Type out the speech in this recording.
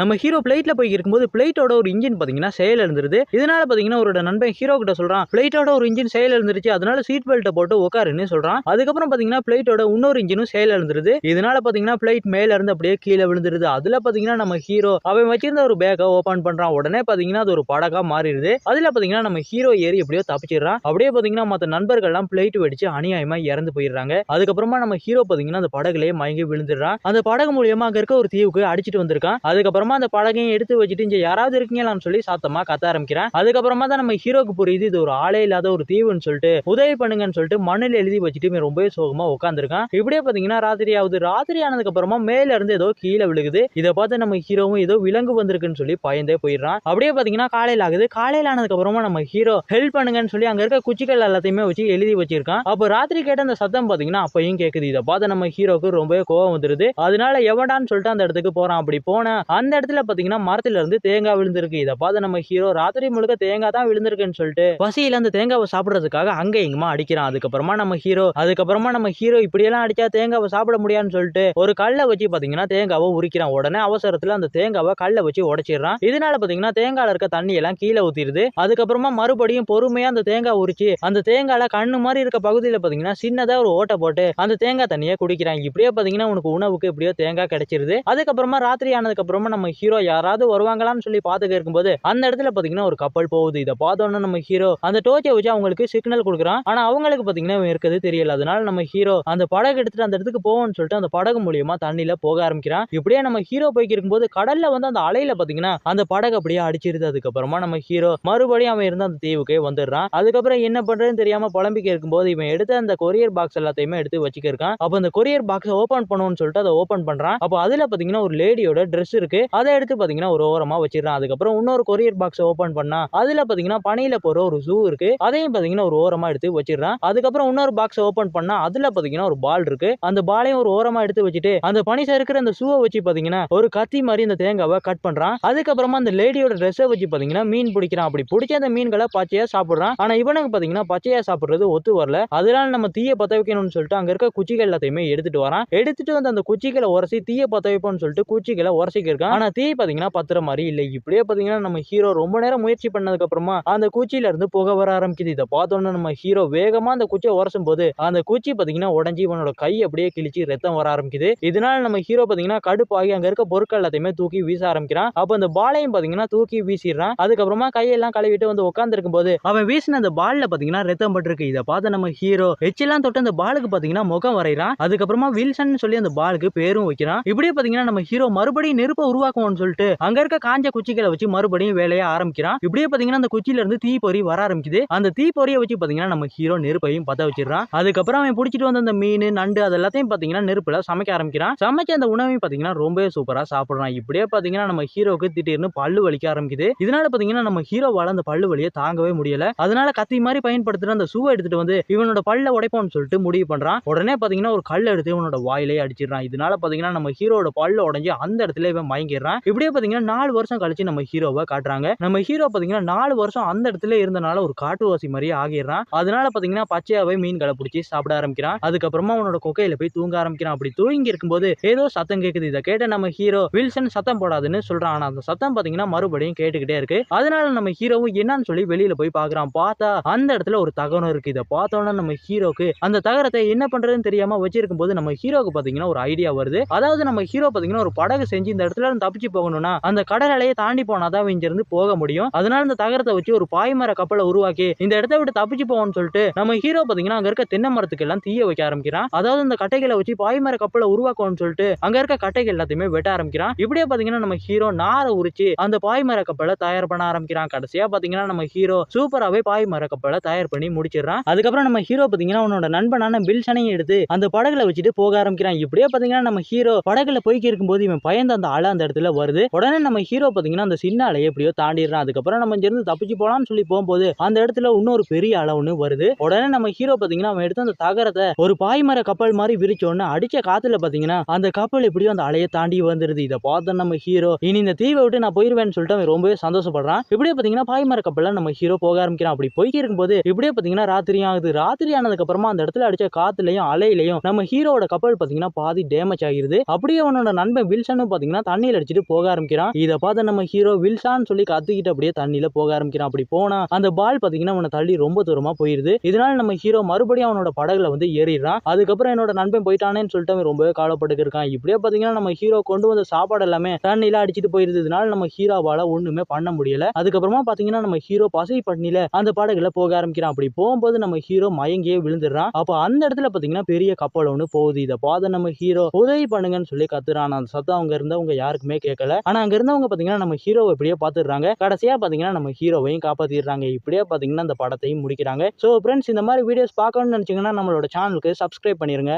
நம்ம ஹீரோ பிளைட்ல போய் இருக்கும்போது பிளைட்டோட ஒரு இன்ஜின் பாத்தீங்கன்னா செயல் இருந்துருது இதனால பாத்தீங்கன்னா அவரோட நண்பன் ஹீரோ கிட்ட சொல்றான் பிளைட்டோட ஒரு இன்ஜின் செயல் இருந்துருச்சு அதனால சீட் பெல்ட்டை போட்டு உட்காருன்னு சொல்றான். அதுக்கப்புறம் பாத்தீங்கன்னா பிளைட்டோட இன்னொரு இன்ஜினும் செயல் இருந்துருது இதனால பாத்தீங்கன்னா பிளைட் மேல இருந்து அப்படியே கீழே விழுந்துருது. அதுல பாத்தீங்கன்னா நம்ம ஹீரோ அவன் வச்சிருந்த ஒரு பேக்கை ஓபன் பண்றான். உடனே பாத்தீங்கன்னா அது ஒரு படகா மாறிடுது அதுல பாத்தீங்கன்னா நம்ம ஹீரோ ஏறி எப்படியோ தப்பிச்சிடுறான். அப்படியே பாத்தீங்கன்னா மத்த நண்பர்கள்லாம் பிளைட் வெடிச்சு அநியாயமா இறந்து போயிடுறாங்க. அதுக்கப்புறமா நம்ம ஹீரோ பாத்தீங்கன்னா அந்த படகுலயே மயங்கி விழுந்துடுறான். அந்த படகு மூலியமா அங்க இருக்க ஒரு தீவுக்கு அடிச்சிட்டு வந்திருக்கான். அதுக்கப்புறமா அந்த படகையும் எடுத்து வச்சுட்டு இங்கே யாராவது இருக்கீங்களான்னு சொல்லி சாத்தமாக கத்த ஆரம்பிக்கிறான். அதுக்கப்புறமா தான் நம்ம ஹீரோக்கு புரியுது இது ஒரு ஆளே இல்லாத ஒரு தீவுன்னு சொல்லிட்டு உதவி பண்ணுங்கன்னு சொல்லிட்டு மண்ணில் எழுதி வச்சுட்டு ரொம்பவே சோகமா உட்காந்துருக்கான் இப்படியே பார்த்தீங்கன்னா ராத்திரி ஆகுது ராத்திரி ஆனதுக்கு அப்புறமா மேல இருந்து ஏதோ கீழே விழுகுது. இதை பார்த்து நம்ம ஹீரோவும் ஏதோ விலங்கு வந்திருக்குன்னு சொல்லி பயந்தே போயிடுறான். அப்படியே பார்த்தீங்கன்னா காலையில ஆகுது. காலையில ஆனதுக்கு அப்புறமா நம்ம ஹீரோ ஹெல்ப் பண்ணுங்கன்னு சொல்லி அங்க இருக்க குச்சிகள் எல்லாத்தையுமே வச்சு எழுதி வச்சிருக்கான். அப்போ ராத்திரி கேட்ட அந்த சத்தம் பார்த்தீங்கன்னா அப்பயும் கேட்குது இதை பார்த்து நம்ம ஹீரோக்கு ரொம்பவே கோவம் வந்துருது. அதனால எவடான்னு சொல்லிட்டு அந்த இடத்துக்கு போறான். அப்படி போன அந்த இடத்துல பாத்தீங்கன்னா மரத்துல இருந்து தேங்காய் விழுந்திருக்கு. இதை பார்த்து நம்ம ஹீரோ ராத்திரி முழுக்க தேங்காய் தான் விழுந்திருக்குன்னு சொல்லிட்டு பசியில அந்த தேங்காவை சாப்பிடுறதுக்காக அங்க எங்கமா அடிக்கிறான். அதுக்கப்புறமா நம்ம ஹீரோ அதுக்கப்புறமா நம்ம ஹீரோ இப்படியெல்லாம் அடிச்சா தேங்காவை சாப்பிட முடியாதுன்னு சொல்லிட்டு ஒரு கல்லை வச்சு பாத்தீங்கன்னா தேங்காவை உரிக்கிறான். உடனே அவசரத்துல அந்த தேங்காவை கல்லை வச்சு உடைச்சிடறான். இதனால பாத்தீங்கன்னா தேங்காயில இருக்க தண்ணி எல்லாம் கீழே ஊத்திடுது. அதுக்கப்புறமா மறுபடியும் பொறுமையா அந்த தேங்காய் உரிச்சு அந்த தேங்காயில கண்ணு மாதிரி இருக்க பகுதியில பாத்தீங்கன்னா சின்னதா ஒரு ஓட்டை போட்டு அந்த தேங்காய் தண்ணியை குடிக்கிறாங்க இப்படியே பாத்தீங்கன்னா உனக்கு உணவுக்கு எப்படியோ தேங்காய் கிடைச்சிருது. அதுக்கப்புறமா ராத்திரி ஆனதுக்கு அப்புறமா நம்ம ஹீரோ யாராவது வருவாங்களான்னு சொல்லி பாத்துக்க இருக்கும்போது அந்த இடத்துல பாத்தீங்கன்னா ஒரு கப்பல் போகுது. இதை பார்த்தோன்னே நம்ம ஹீரோ அந்த டோச்சை வச்சு அவங்களுக்கு சிக்னல் கொடுக்குறான். ஆனா அவங்களுக்கு பாத்தீங்கன்னா இவன் இருக்கிறது தெரியல. அதனால நம்ம ஹீரோ அந்த படகு எடுத்துட்டு அந்த இடத்துக்கு போவோம்னு சொல்லிட்டு அந்த படகு மூலியமா தண்ணியில போக ஆரம்பிக்கிறான். இப்படியே நம்ம ஹீரோ போய்க்கு இருக்கும்போது கடல்ல வந்து அந்த அலையில பாத்தீங்கன்னா அந்த படகு அப்படியே அடிச்சிருது. அதுக்கப்புறமா நம்ம ஹீரோ மறுபடியும் அவன் இருந்த அந்த தீவுக்கே வந்துடுறான். அதுக்கப்புறம் என்ன பண்றதுன்னு தெரியாம புலம்பிக்க இருக்கும்போது இவன் எடுத்த அந்த கொரியர் பாக்ஸ் எல்லாத்தையுமே எடுத்து வச்சுக்க இருக்கான் அப்போ அந்த கொரியர் பாக்ஸ் ஓபன் பண்ணுவோம்னு சொல்லிட்டு அதை ஓபன் பண்றான். அப்போ அதுல பாத்தீங்கன்னா ஒரு லேடியோட ட்ரெஸ் இருக்கு. அதை எடுத்து பாத்தீங்கன்னா ஒரு ஓரமா வச்சிடறான். அதுக்கப்புறம் இன்னொரு கொரியர் பாக்ஸ் ஓபன் பண்ணா அதுல பாத்தீங்கன்னா பனியில போற ஒரு ஜூ இருக்கு. அதையும் பாத்தீங்கன்னா ஒரு ஓரமா எடுத்து வச்சிடறான். அதுக்கப்புறம் இன்னொரு பாக்ஸ் ஓபன் பண்ணா அதுல பாத்தீங்கன்னா ஒரு பால் இருக்கு. அந்த பாலையும் ஒரு ஓரமா எடுத்து வச்சுட்டு அந்த பனி இருக்கிற அந்த ஷூவை வச்சு பாத்தீங்கன்னா ஒரு கத்தி மாதிரி அந்த தேங்காவை கட் பண்றான். அதுக்கப்புறமா அந்த லேடியோட ட்ரெஸ்ஸை வச்சு பாத்தீங்கன்னா மீன் பிடிக்கிறான். அப்படி பிடிச்ச அந்த மீன்களை பச்சையா சாப்பிடுறான். ஆனா இவனுக்கு பாத்தீங்கன்னா பச்சையா சாப்பிடுறது ஒத்து வரல. அதனால நம்ம தீய பத்த வைக்கணும்னு சொல்லிட்டு அங்க இருக்க குச்சிகள் எல்லாத்தையுமே எடுத்துட்டு வரான். எடுத்துட்டு வந்து அந்த குச்சிகளை உரசி தீய பத்த வைப்போம்னு சொல்லிட்டு குச்சிகளை உரசிக்க ஆனால் தீ பார்த்தீங்கன்னா பத்துற மாதிரி இல்லை. இப்படியே பார்த்தீங்கன்னா நம்ம ஹீரோ ரொம்ப நேரம் முயற்சி பண்ணதுக்கப்புறமா அந்த குச்சியிலேருந்து புக புகை வர ஆரம்பிக்குது. இதை பார்த்தோன்னே நம்ம ஹீரோ வேகமாக அந்த குச்சியை உரசும் போது அந்த குச்சி பார்த்தீங்கன்னா உடஞ்சி இவனோட கை அப்படியே கிழிச்சு ரத்தம் வர ஆரம்பிக்குது. இதனால நம்ம ஹீரோ பார்த்தீங்கன்னா கடுப்பாகி அங்கே இருக்க பொருட்கள் எல்லாத்தையுமே தூக்கி வீச ஆரம்பிக்கிறான். அப்போ அந்த பாலையும் பார்த்தீங்கன்னா தூக்கி வீசிடுறான். அதுக்கப்புறமா கையெல்லாம் கழுவிட்டு வந்து உட்காந்துருக்கும் போது அவன் வீசின அந்த பாலில் பார்த்தீங்கன்னா ரத்தம் பட்டிருக்கு. இதை பார்த்து நம்ம ஹீரோ எச்செல்லாம் தொட்டு அந்த பாலுக்கு பார்த்தீங்கன்னா முகம் வரைகிறான். அதுக்கப்புறமா வில்சன் சொல்லி அந்த பாலுக்கு பேரும் வைக்கிறான். இப்படியே பார்த்தீங்கன்னா நம்ம ஹீரோ மறுபடியும் நெருப்பை உருவாக்குவோம்னு சொல்லிட்டு அங்க இருக்க காஞ்ச குச்சிகளை வச்சு மறுபடியும் வேலையை ஆரம்பிக்கிறான். இப்படியே பாத்தீங்கன்னா அந்த குச்சியில இருந்து தீ பொறி வர ஆரம்பிக்குது. அந்த தீ வச்சு பாத்தீங்கன்னா நம்ம ஹீரோ நெருப்பையும் பத்த வச்சிடறான். அதுக்கப்புறம் அவன் பிடிச்சிட்டு வந்த அந்த மீன் நண்டு அது எல்லாத்தையும் பாத்தீங்கன்னா நெருப்புல சமைக்க ஆரம்பிக்கிறான். சமைச்ச அந்த உணவையும் பாத்தீங்கன்னா ரொம்பவே சூப்பரா சாப்பிடுறான். இப்படியே பாத்தீங்கன்னா நம்ம ஹீரோக்கு திடீர்னு பல்லு வலிக்க ஆரம்பிக்குது. இதனால பாத்தீங்கன்னா நம்ம ஹீரோவால அந்த பல்லு வலியை தாங்கவே முடியல. அதனால கத்தி மாதிரி பயன்படுத்துற அந்த சூவை எடுத்துட்டு வந்து இவனோட பல்ல உடைப்போம்னு சொல்லிட்டு முடிவு பண்றான். உடனே பாத்தீங்கன்னா ஒரு கல் எடுத்து இவனோட வாயிலே அடிச்சிடுறான். இதனால பாத்தீங்கன்னா நம்ம ஹீரோட பல்லு உடஞ்சி அந்த இடத்துல இவன் மயங்கிடுறான். இப்படியே பாத்தீங்கன்னா நாலு வருஷம் கழிச்சு நம்ம ஹீரோவை காட்டுறாங்க. நம்ம ஹீரோ பாத்தீங்கன்னா நாலு வருஷம் அந்த இடத்துல இருந்தனால ஒரு காட்டுவாசி மாதிரியே ஆகிடுறான். அதனால பாத்தீங்கன்னா பச்சையாவே மீன்களை பிடிச்சி சாப்பிட ஆரம்பிக்கிறான். அதுக்கப்புறமா அவனோட கொக்கையில போய் தூங்க ஆரம்பிக்கிறான். அப்படி தூங்கி இருக்கும்போது ஏதோ சத்தம் கேக்குது. இதை கேட்ட நம்ம ஹீரோ வில்சன் சத்தம் போடாதுன்னு சொல்றான். ஆனா அந்த சத்தம் பாத்தீங்கன்னா மறுபடியும் கேட்டுக்கிட்டே இருக்கு. அதனால நம்ம ஹீரோவும் என்னன்னு சொல்லி வெளியில போய் பாக்குறான். பார்த்தா அந்த இடத்துல ஒரு தகரம் இருக்கு. இதை பார்த்தோன்னா நம்ம ஹீரோக்கு அந்த தகரத்தை என்ன பண்றதுன்னு தெரியாம வச்சிருக்கும் போது நம்ம ஹீரோக்கு பாத்தீங்கன்னா ஒரு ஐடியா வருது. அதாவது நம்ம ஹீரோ பாத்தீங்கன்னா ஒரு படகு செஞ்சு இந்த இடத்துல தப்பிச்சு போகணும்னா அந்த கடல் அலையை தாண்டி போனாதான் இங்க இருந்து போக முடியும். அதனால இந்த தகரத்தை வச்சு ஒரு பாய்மர கப்பலை உருவாக்கி இந்த இடத்த விட்டு தப்பிச்சு போகணும்னு சொல்லிட்டு நம்ம ஹீரோ பாத்தீங்கன்னா அங்க இருக்க தென்னை மரத்துக்கு எல்லாம் தீய வைக்க ஆரம்பிக்கிறான். அதாவது இந்த கட்டைகளை வச்சு பாய்மர கப்பலை உருவாக்கணும்னு சொல்லிட்டு அங்க இருக்க கட்டைகள் எல்லாத்தையுமே வெட்ட ஆரம்பிக்கிறான். இப்படியே பாத்தீங்கன்னா நம்ம ஹீரோ நாரை உரிச்சு அந்த பாய்மர கப்பலை தயார் பண்ண ஆரம்பிக்கிறான். கடைசியா பாத்தீங்கன்னா நம்ம ஹீரோ சூப்பராகவே பாய்மர கப்பலை தயார் பண்ணி முடிச்சிடுறான். அதுக்கப்புறம் நம்ம ஹீரோ பாத்தீங்கன்னா அவனோட நண்பனான பில்சனையும் எடுத்து அந்த படகுல வச்சுட்டு போக ஆரம்பிக்கிறான். இப்படியே பாத்தீங்கன்னா நம்ம ஹீரோ படகுல போய்க்கு இருக்கும்போது இவன் பயந்த அந்த அலை அந்த இடத்துல வருது. உடனே நம்ம ஹீரோ பாத்தீங்கன்னா அந்த சின்ன அலையை எப்படியோ தாண்டிடுறான். அதுக்கப்புறம் நம்ம இங்கிருந்து தப்பிச்சு போகலாம்னு சொல்லி போகும்போது அந்த இடத்துல இன்னொரு பெரிய அலை ஒன்று வருது. உடனே நம்ம ஹீரோ பாத்தீங்கன்னா அவன் எடுத்து அந்த தகரத்தை ஒரு பாய்மர கப்பல் மாதிரி விரிச்ச உடனே அடிச்ச காத்துல பாத்தீங்கன்னா அந்த கப்பல் எப்படியோ அந்த அலையை தாண்டி வந்துருது. இதை பார்த்த நம்ம ஹீரோ இனி இந்த தீவை விட்டு நான் போயிருவேன்னு சொல்லிட்டு அவன் ரொம்பவே சந்தோஷப்படுறான். இப்படியே பாத்தீங்கன்னா பாய்மர கப்பலில் நம்ம ஹீரோ போக ஆரம்பிக்கிறான். அப்படி போய்க்கு இருக்கும்போது இப்படியே பாத்தீங்கன்னா ராத்திரி ஆகுது. ராத்திரி ஆனதுக்கு அப்புறமா அந்த இடத்துல அடிச்ச காத்துலயும் அலையிலையும் நம்ம ஹீரோட கப்பல் பாத்தீங்கன்னா பாதி டேமேஜ் ஆகிருது. அப்படியே அவனோட நண்பன் வில்சனும் பாத்தீங்கன்னா தண்ணியில அடிச்சு வச்சுட்டு போக ஆரம்பிக்கிறான். இதை பார்த்து நம்ம ஹீரோ வில்சான்னு சொல்லி கத்துக்கிட்டு அப்படியே தண்ணியில போக ஆரம்பிக்கிறான். அப்படி போனா அந்த பால் பாத்தீங்கன்னா அவனை தள்ளி ரொம்ப தூரமா போயிருது. இதனால நம்ம ஹீரோ மறுபடியும் அவனோட படகுல வந்து ஏறிடுறான். அதுக்கப்புறம் என்னோட நண்பன் போயிட்டானேன்னு சொல்லிட்டு அவன் ரொம்பவே காலப்பட்டு இருக்கான். இப்படியே பாத்தீங்கன்னா நம்ம ஹீரோ கொண்டு வந்த சாப்பாடு எல்லாமே தண்ணியில அடிச்சுட்டு போயிருது. இதனால நம்ம ஹீரோவால ஒண்ணுமே பண்ண முடியல. அதுக்கப்புறமா பாத்தீங்கன்னா நம்ம ஹீரோ பசை பண்ணில அந்த படகுல போக ஆரம்பிக்கிறான். அப்படி போகும்போது நம்ம ஹீரோ மயங்கியே விழுந்துடுறான். அப்போ அந்த இடத்துல பாத்தீங்கன்னா பெரிய கப்பல் ஒன்று போகுது. இதை பார்த்து நம்ம ஹீரோ உதவி பண்ணுங்கன்னு சொல்லி கத்துறான். அந்த சத்தம் அவங்க இருந்தவங்க யாருக்குமே கேட்கல. ஆனா அங்க இருந்தவங்க பாத்தீங்கன்னா நம்ம ஹீரோவை இப்படியே பாத்துடுறாங்க. கடைசியா பாத்தீங்கன்னா நம்ம ஹீரோவையும் காப்பாத்திடுறாங்க. இப்படியே பாத்தீங்கன்னா அந்த படத்தையும் முடிக்கிறாங்க. ஸோ ஃப்ரெண்ட்ஸ் இந்த மாதிரி வீடியோஸ் பார்க்கணும்னு நினைச்சீங்கன்னா நம்மளோட சேனலுக்கு சப்ஸ்கிரைப் பண்ணிருங்க.